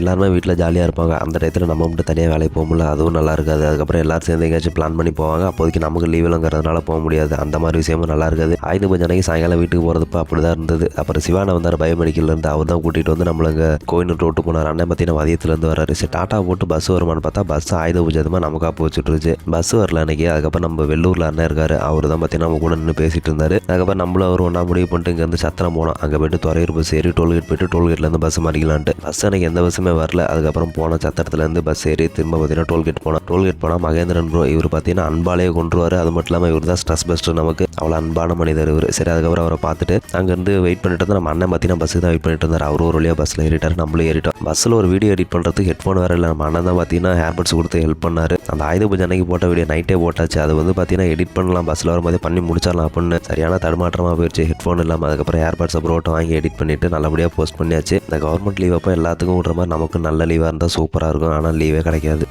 எல்லாருமே வீட்டில் ஜாலியாக இருப்பாங்க. அந்த டயத்தில் நம்ம மட்டும் தனியாக வேலைக்கு போக முடியல. அதுவும் நல்லா இருக்காது. அதுக்கப்புறம் எல்லாரும் சேர்ந்து எங்கேயாச்சும் பிளான் பண்ணி போவாங்க. அப்போதைக்கு நமக்கு லீவுலங்கிறதுனால போக முடியாது. அந்த மாதிரி விஷயமும் நல்லா இருக்காது. ஆயுத பூஜை அன்னைக்கு சாயங்காலம் வீட்டுக்கு போகிறதுப்போ அப்படி தான் இருந்தது. அப்புறம் சிவானை வந்தார் பயோமெடிக்கல்லேருந்து அவர் தான் கூட்டிகிட்டு வந்து நம்மளுங்க கோயில் ரோட்டு போனார். அண்ணன் பார்த்தீங்கன்னா மதியத்துலேருந்து வராரு சரி டாட்டா போட்டு பஸ் வருமானு பார்த்தா பஸ் ஆயுத பூஜை அதுமா போச்சுட்டுருச்சு போச்சுட்ருச்சு. பஸ் வரல அன்னைக்கு. அதுக்கப்புறம் நம்ம வெள்ளூரில் அண்ணன் இருக்காரு. அவர் தான் பார்த்தீங்கன்னா நம்ம கூட நின்று பேசிட்டு இருந்தார். அதுக்கப்புறம் நம்மளும் அவர் ஒன்றா முடிவு பண்ணிட்டு இங்கேருந்து சத்திரம் போனோம். அங்கே போயிட்டு துறையூர் பஸ் ஏறி டோல்கேட் போயிட்டு டோல்கேட்லேருந்து பஸ் மாறிக்கலான்ட்டு. பஸ் அன்னைக்கு எந்த பஸ்ஸுமே வரல. அதுக்கப்புறம் போன சத்திரத்துலேருந்து பஸ் ஏறி திரும்ப பார்த்தீங்கன்னா டோல்கேட் போனோம். டோல்கேட் போனால் மகேந்திரன் ப்ரோ இவர் பார்த்தீங்கன்னா அன்பாலே கொண்டுருவார் அது மட்டும் இல்லாமல் இவர் தான் ஸ்ட்ரெஸ் பெஸ்ட்டு நமக்கு. அவ்வளோ அன்பான மனிதர் இவர். சரி அதுக்கப்புறம் அவரை பார்த்துட்டு அங்கேருந்து வெயிட் பண்ணிட்டு இருந்தா நம்ம அண்ணன் பார்த்தீங்கன்னா பஸ்ஸுக்கு தான் வெயிட் பண்ணிட்டு இருந்தார். அவர் ஒரு வழியாக பஸ்ஸில் ஏறிட்டார். நம்மளும் ஏறிட்டோம். பஸ்ஸில் ஒரு வீடியோ எடிட் பண்ணுறதுக்கு ஹெட்ஃபோன் வேறு இல்லை. நம்ம அண்ணன் தான் பார்த்தீங்கன்னா ஹேர்பட்ஸ் கொடுத்து ஹெல்ப் பண்ணார். அந்த ஆயுத பூஜை அன்னைக்கு போட்ட வீடியோ நைட்டே போட்டாச்சு. அது வந்து பார்த்தீங்கன்னா எடிட் பண்ணலாம். பஸ்ஸில் வரும்போதே பண்ணி முடிச்சிடலாம் அப்படின்னு. சரியான தடுமாற்றமாக போயிடுச்சு ஹெட்ஃபோன் இல்லாமல் அதுக்கப்புறம் ஏர்பாட்ஸ் அப்புறம் வாங்கி எடிட் பண்ணிட்டு நல்லபடியாக போஸ்ட் பண்ணியாச்சு. இந்த கவர்மெண்ட் லீவ் அப்போ எல்லாத்துக்கும் விட்ற மாதிரி நமக்கு நல்ல லீவாக இருந்தால் சூப்பராக இருக்கும். ஆனால் லீவே கிடைக்காது.